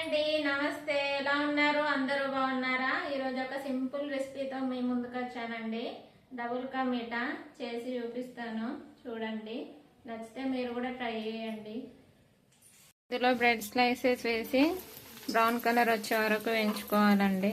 అండి నమస్తే. ఎలా ఉన్నారు? అందరూ బాగున్నారా? ఈరోజు ఒక సింపుల్ రెసిపీతో మీ ముందుకు వచ్చానండి. డబుల్ కా మీఠా చేసి చూపిస్తాను. చూడండి. నచ్చితే మీరు కూడా ట్రై చేయండి. ఇందులో బ్రెడ్ స్లైసెస్ వేసి బ్రౌన్ కలర్ వచ్చే వరకు వేయించుకోవాలండి.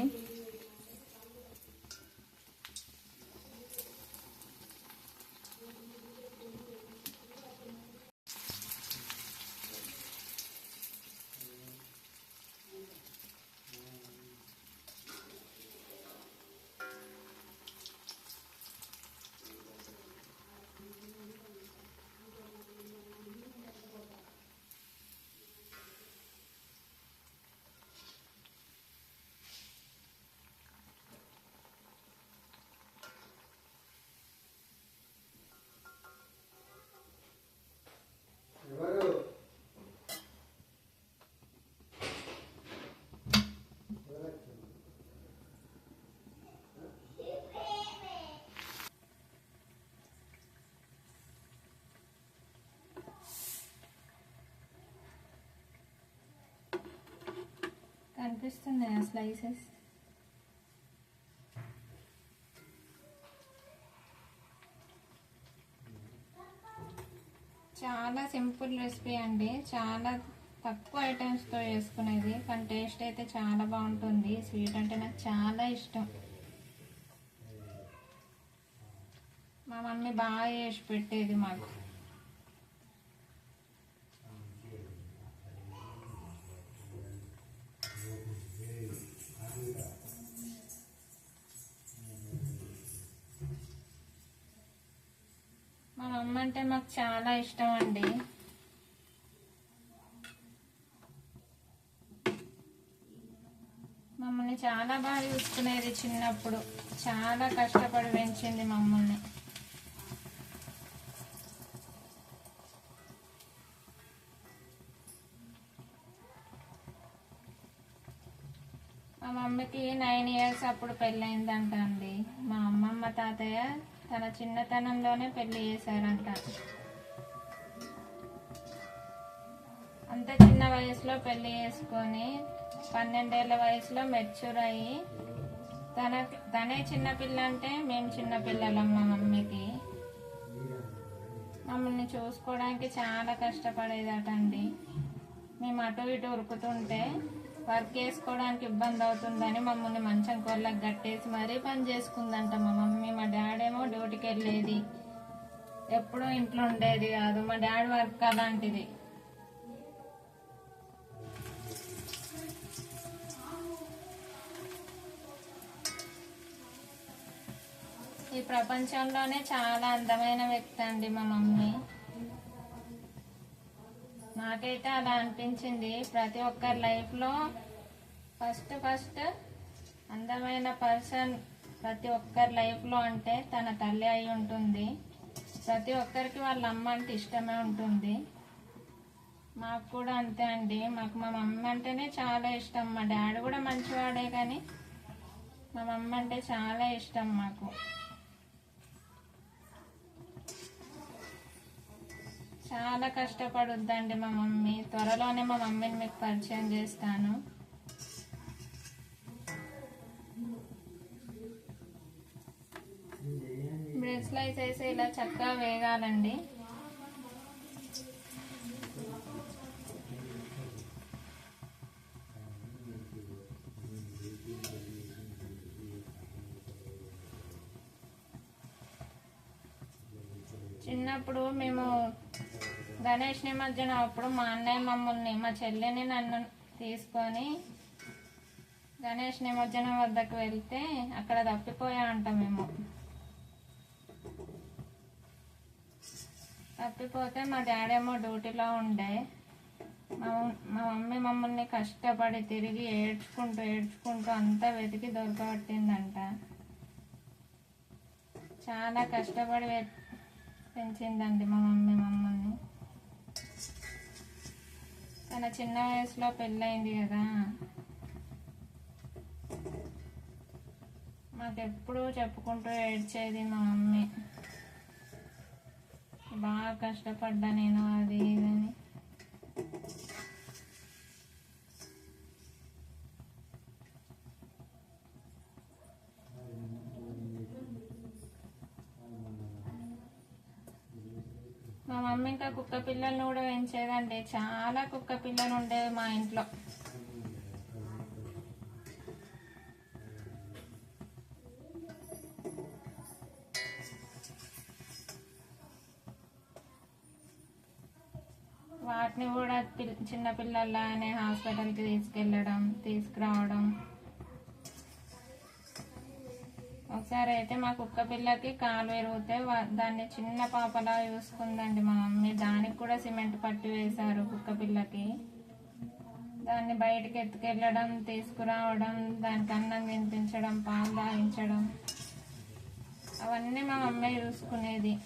కనిపిస్తున్నాయా స్లైసెస్ చాలా సింపుల్ రెసిపీ అండి. చాలా తక్కువ ఐటమ్స్తో చేసుకునేది. కానీ టేస్ట్ అయితే చాలా బాగుంటుంది. స్వీట్ అంటే నాకు చాలా ఇష్టం. మా మమ్మీ బాగా చేసి పెట్టేది మాకు. అమ్మ అంటే మాకు చాలా ఇష్టం అండి మమ్మల్ని చాలా బాగా చూసుకునేది చిన్నప్పుడు. చాలా కష్టపడి పెంచింది మమ్మల్ని. మా మమ్మీకి నైన్ ఇయర్స్ అప్పుడు పెళ్ళయిందంట అండి మా అమ్మమ్మ తాతయ్య తన చిన్నతనంలోనే పెళ్ళి చేశారంట. అంత చిన్న వయసులో పెళ్ళి చేసుకొని పన్నెండేళ్ళ వయసులో మెచ్యూర్ అయ్యి తన తనే చిన్నపిల్ల అంటే మేము చిన్నపిల్లలం మా మమ్మీకి. మమ్మల్ని చూసుకోవడానికి చాలా కష్టపడేదటండి. మేము అటు ఇటు ఉరుకుతుంటే వర్క్ చేసుకోవడానికి ఇబ్బంది అవుతుందని మమ్మల్ని మంచం కోళ్ళకి కట్టేసి మరీ పని చేసుకుందంట మా మమ్మీ. మా డాడీ ఏమో వెళ్ళేది ఎప్పుడూ ఇంట్లో ఉండేది కాదు. మా డాడీ వర్క్ అలాంటిది. ఈ ప్రపంచంలోనే చాలా అందమైన వ్యక్తి అండి మా మమ్మీ. నాకైతే అలా అనిపించింది. ప్రతి ఒక్కరి లైఫ్లో ఫస్ట్ ఫస్ట్ అందమైన పర్సన్ ప్రతి ఒక్కరి లైఫ్లో అంటే తన తల్లి అయి ఉంటుంది. ప్రతి ఒక్కరికి వాళ్ళ అమ్మ అంటే ఇష్టమే ఉంటుంది. మాకు కూడా అంతే అండి. మాకు మా మమ్మీ అంటేనే చాలా ఇష్టం. మా డాడీ కూడా మంచివాడే కానీ మా మమ్మీ అంటే చాలా ఇష్టం మాకు. చాలా కష్టపడుద్దండి మా మమ్మీ. త్వరలోనే మా మమ్మీని మీకు పరిచయం చేస్తాను. బ్రెడ్ స్లైస్ వేసి ఇలా చక్కగా వేగాలండి. చిన్నప్పుడు మేము గణేష్ నిమజ్జనం అప్పుడు మా అన్నయ్య మమ్మల్ని మా చెల్లిని నన్ను తీసుకొని గణేష్ నిమజ్జనం వద్దకు వెళ్తే అక్కడ తప్పిపోయా అంట మేము. వెళ్ళిపోతే మా డాడీ ఏమో డ్యూటీలో ఉండే. మా మా మమ్మీ మమ్మల్ని కష్టపడి తిరిగి ఏడ్చుకుంటూ ఏడ్చుకుంటూ అంతా వెతికి దొరకబట్టిందంట. చాలా కష్టపడి పెంచిందండి మా మమ్మీ మమ్మల్ని. తన చిన్న వయసులో పెళ్ళయింది కదా. మాకెప్పుడు చెప్పుకుంటూ ఏడ్చేది మా మమ్మీ. బాగా కష్టపడ్డా నేను అది ఇదని. మా మమ్మీ ఇంకా కుక్క పిల్లల్ని కూడా పెంచేదండి. చాలా కుక్క పిల్లలు ఉండేవి మా ఇంట్లో. వాటిని కూడా పిల్- చిన్న హాస్పిటల్కి తీసుకెళ్ళడం తీసుకురావడం. ఒకసారి అయితే మా కుక్క పిల్లకి కాలు విరిగితే దాన్ని చిన్న పాపలా చూసుకుందండి మా మమ్మీ. దానికి కూడా సిమెంట్ పట్టి వేశారు కుక్క పిల్లకి. దాన్ని బయటికి ఎత్తుకెళ్ళడం తీసుకురావడం దానికి అన్నం తినిపించడం పాలు తాగించడం. అవన్నీ మా మమ్మీ చూసుకునేది.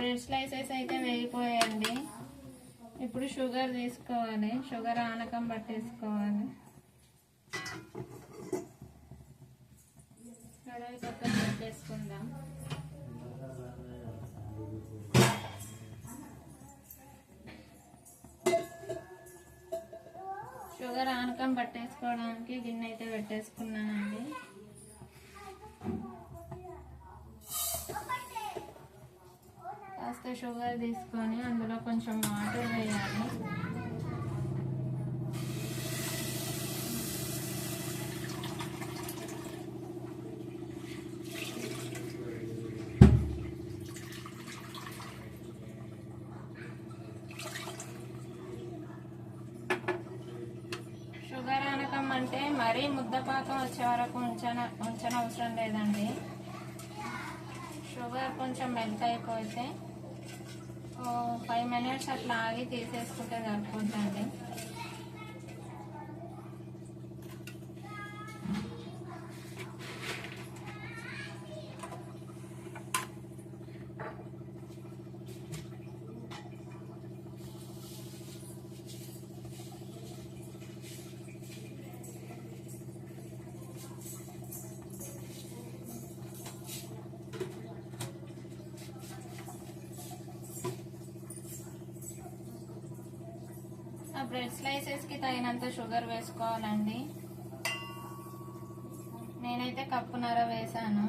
బ్రెడ్ స్లైసెస్ అయితే వేగిపోయాయండి. ఇప్పుడు షుగర్ తీసుకోవాలి. షుగర్ ఆనకం పట్టేసుకోవాలి. కడాయి పక్కన పెట్టేసుకుందాం. షుగర్ ఆనకం పట్టేసుకోవడానికి గిన్నె అయితే పెట్టేసుకున్నానండి. కాస్త షుగర్ తీసుకొని అందులో కొంచెం వాటర్ వేయాలి. షుగర్ అనకం అంటే మరీ ముద్దపాకం వచ్చే వరకు ఉంచన ఉంచనవసరం లేదండి. షుగర్ కొంచెం మెల్ట్ అయిపోతే ఫైవ్ మినిట్స్ అట్లా ఆగి తీసేసుకుంటే సరిపోద్దండి బ్రెడ్ స్లైసెస్కి తగినంత షుగర్ వేసుకోవాలండి. నేనైతే కప్పున్నర వేసాను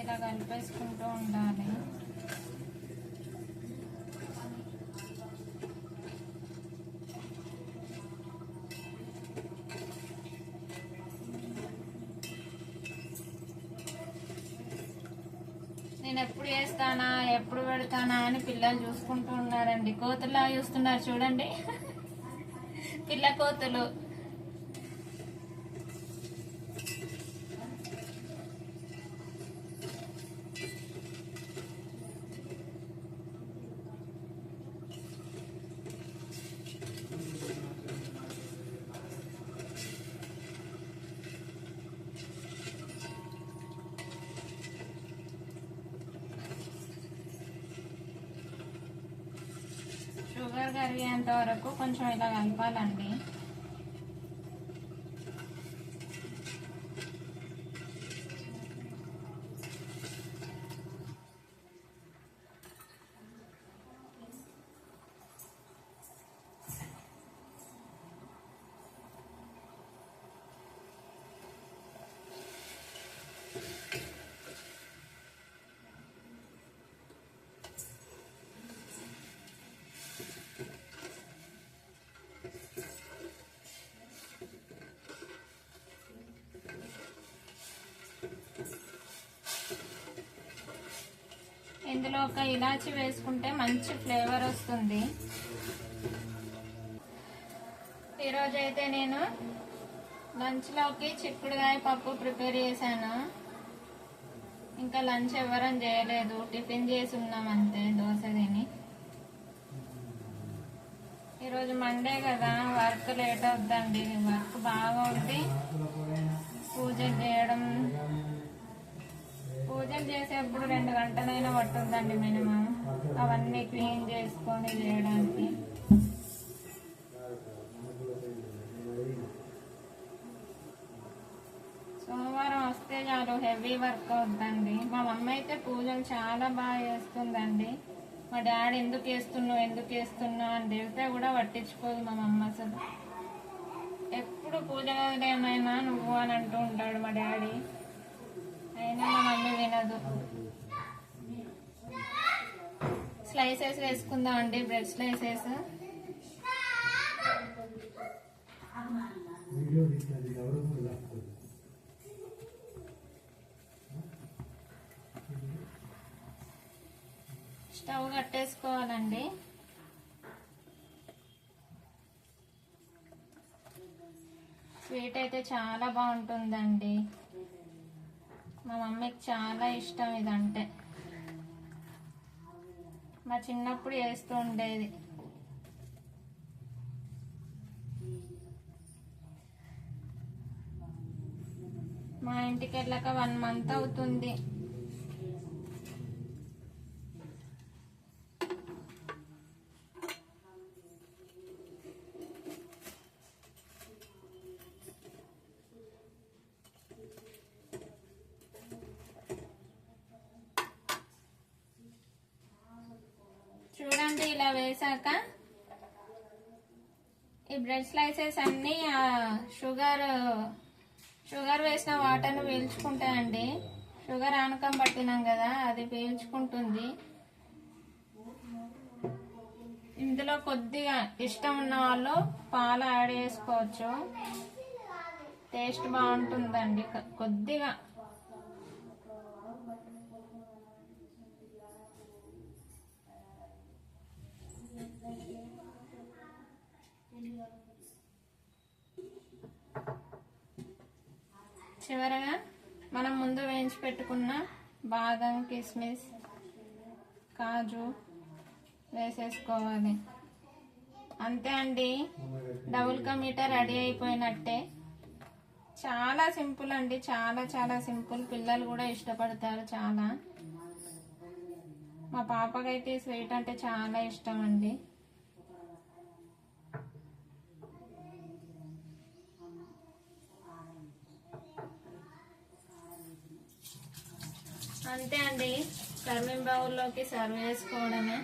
ఇలా కలిపేసుకుంటూ ఉండాలి నేను ఎప్పుడు చేస్తానా ఎప్పుడు పెడతానా అని పిల్లలు చూసుకుంటూ ఉన్నారండి. కోతుల్లా చూస్తున్నారు చూడండి. పిల్ల కోతులు షుగర్ కరిగేంత వరకు కొంచెం ఇలా కలపాలండి ఇందులో ఒక ఇలాచి వేసుకుంటే మంచి ఫ్లేవర్ వస్తుంది. ఈరోజు అయితే నేను లంచ్లోకి చిక్కుడుగాయ పప్పు ప్రిపేర్ చేశాను. ఇంకా లంచ్ ఎవరం చేయలేదు. టిఫిన్ చేసి ఉన్నాం అంతే దోశ తిని. ఈరోజు మండే కదా వర్క్ లేట్ అవుద్దండి. వర్క్ బాగా అవుద్ది పూజ చేయడం పూజలు చేసేప్పుడు రెండు గంటలైనా పట్టుద్దండి మినిమం. అవన్నీ క్లీన్ చేసుకొని చేయడానికి. సోమవారం వస్తే చాలు హెవీ వర్క్ అవుతుందండి మా మమ్మీ అయితే పూజలు చాలా బాగా చేస్తుందండి. మా డాడీ ఎందుకు వేస్తున్నావు ఎందుకు వేస్తున్నావు అని తిడితే కూడా పట్టించుకోదు మా మమ్మ అసలు. ఎప్పుడు పూజ గదిలో ఏమైనా నువ్వు అని అంటూ ఉంటాడు మా డాడీ. అయినా మా మమ్మీ వినదు స్లైసెస్ వేసుకుందాం అండి బ్రెడ్ స్లైసెస్. స్టవ్ కట్టేసుకోవాలండి. స్వీట్ అయితే చాలా బాగుంటుందండి. మా మమ్మీకి చాలా ఇష్టం ఇదంటే. మా చిన్నప్పుడు చేస్తూ ఉండేది. మా ఇంటికి వెళ్ళాక వన్ మంత్ అవుతుంది చూడండి ఇలా వేసాక ఈ బ్రెడ్ స్లైసెస్ అన్నీ ఆ షుగర్ షుగర్ వేసిన వాటర్ని పీల్చుకుంటాయండి. షుగర్ ఆనకం పట్టినాం కదా అది పీల్చుకుంటుంది. ఇందులో కొద్దిగా ఇష్టం ఉన్న వాళ్ళు పాలు యాడ్ చేసుకోవచ్చు. టేస్ట్ బాగుంటుందండి. కొద్దిగా చివరగా మనం ముందు వేయించి పెట్టుకున్న బాదం కిస్మిస్ కాజు వేసేసుకోవాలి. అంతే అండి. డబుల్ కా మీటర్ రెడీ అయిపోయినట్టే. చాలా సింపుల్ అండి. చాలా చాలా సింపుల్. పిల్లలు కూడా ఇష్టపడతారు చాలా. మా పాపకైతే స్వీట్ అంటే చాలా ఇష్టం అండి. అంతే అండి. సర్వింగ్ బౌల్లోకి సర్వ్ చేసుకోవడమే.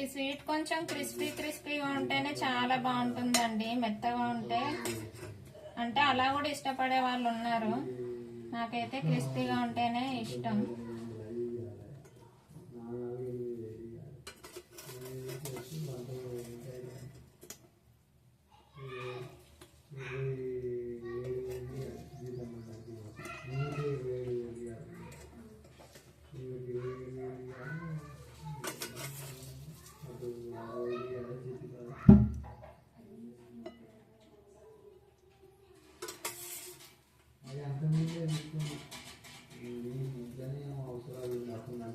ఈ స్వీట్ కొంచెం క్రిస్పీ క్రిస్పీగా ఉంటేనే చాలా బాగుంటుందండి మెత్తగా ఉంటే. అంటే అలా కూడా ఇష్టపడే వాళ్ళు ఉన్నారు. నాకైతే క్రిస్పీగా ఉంటేనే ఇష్టం అది అంతకుముందే తీసుకుని ఇంట్లోనే అవసరాలు కాకుండా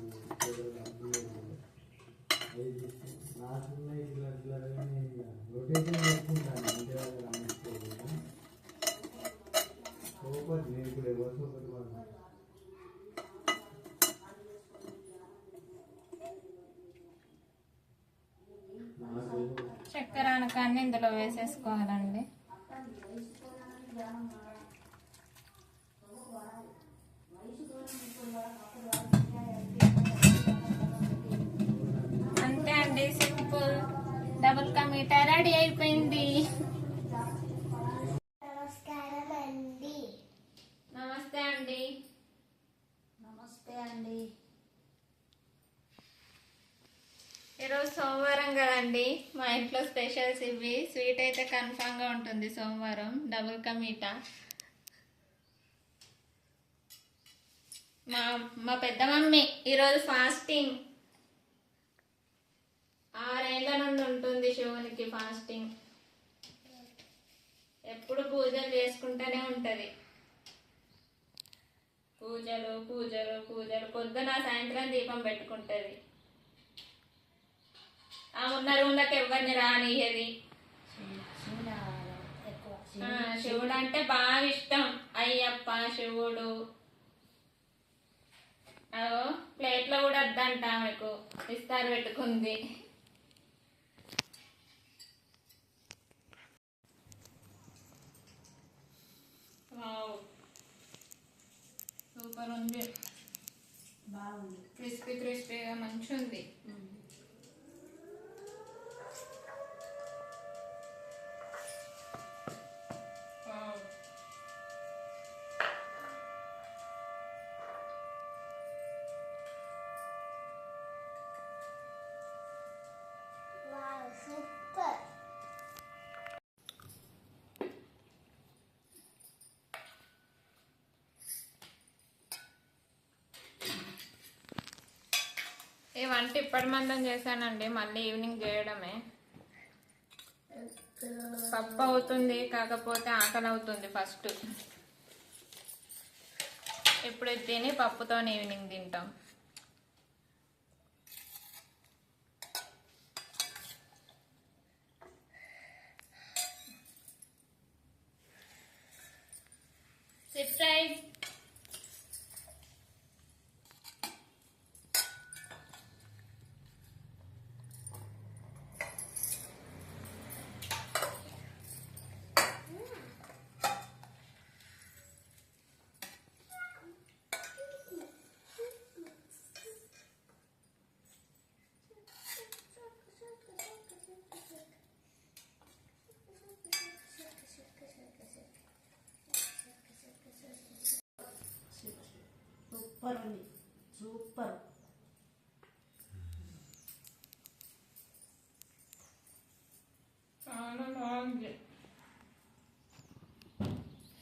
నాకున్న ఇట్లా ఇట్లా రొటేషన్ చేసుకుంటాను ఇంటి దగ్గర అమ్ముకోకుండా సూపర్ నేను ఇప్పుడు ఎవరు సూపర్ వాళ్ళు నాకు అనకాన్ని ఇందులో వేసేసుకోవాలండి. అంతే అండి simple. Double ka meetha ready అయిపోయింది. నమస్కారం అండి నమస్తే అండి. నమస్తే అండి. ఈరోజు సోమవారం కదండి. మా ఇంట్లో స్పెషల్స్ ఇవి స్వీట్ అయితే కన్ఫామ్గా ఉంటుంది సోమవారం. డబుల్ కా మా మా పెద్ద మమ్మీ ఈరోజు ఫాస్టింగ్. ఆరేళ్ళ నుండి ఉంటుంది శివునికి ఫాస్టింగ్. ఎప్పుడు పూజలు చేసుకుంటూనే ఉంటుంది. పూజలు పూజలు పూజలు. పొద్దున సాయంత్రం దీపం పెట్టుకుంటుంది. ఉన్న రూమ్లోకి ఎవరిని రానియది శివుడు అంటే బాగా ఇష్టం. అయ్యప్ప శివుడు. అగో ప్లేట్లో కూడా వద్దంట ఆమెకు. ఇస్తారు పెట్టుకుంది. సూపర్ ఉంది. బాగుంది. క్రిస్పీ క్రిస్పీగా మంచి ఉంది ఈ వంట ఇప్పటి మందం చేశానండి మళ్ళీ ఈవినింగ్ చేయడమే. పప్పు అవుతుంది కాకపోతే ఆకలి అవుతుంది ఫస్ట్. ఇప్పుడు తిని పప్పుతో ఈవినింగ్ తింటాం. సూపర్ ఉంది. సూపర్ చాలా బాగుంది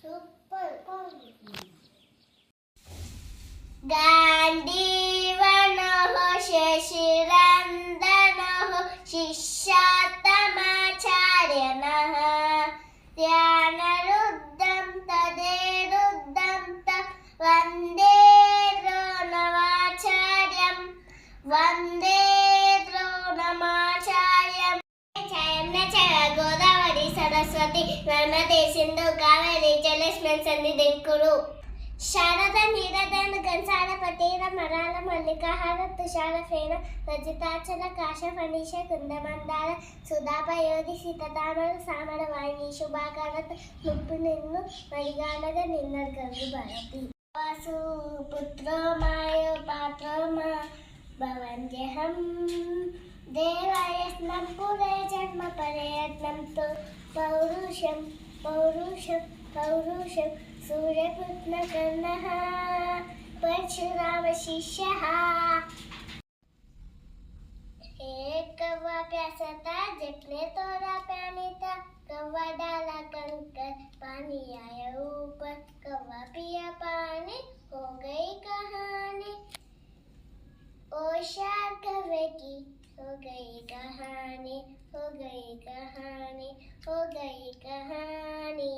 సూపర్ గాంధీవనః శశిరందనః శిష్యాత్తమాచార్యనः ధ్యానరుద్ధం తదేరుద్ధం త వందే ద్రోణమాచార్యం వందే ద్రోణమాచార్యం చయన్న చయ గోదావరి సరస్వతి నర్మదే సింధు కావేరి జలేస్మన్ సన్నిధింకుడు శారద నీరదన్ గన్సార పతీర మరాల మల్లికాహార తుషార ఫేన రజితాచల కాశ ఫణీష కుందమందార సుధాపయోధి సీతతామర సామర వాయిని శుభాకారత ముప్పు నిన్ను మరిగానగ గంగు భారతి వాసు పుత్రో మాయో పాత్రో మా भवन्त्य हम देवायत्नं पुरजन्म परयत्नं तु पौरुषं पौरुषं पौरुषं सूर्यपुत्रकर्णः, परशुरामशिष्यः। कौवा प्यासता जिसने तोड़ा पानी था कौवा डाला कंकर पानी आया ऊपर, कौवा पिया पानी हो गई कहानी। ओशार कवे की हो गई कहानी हो गई कहानी हो गई कहानी।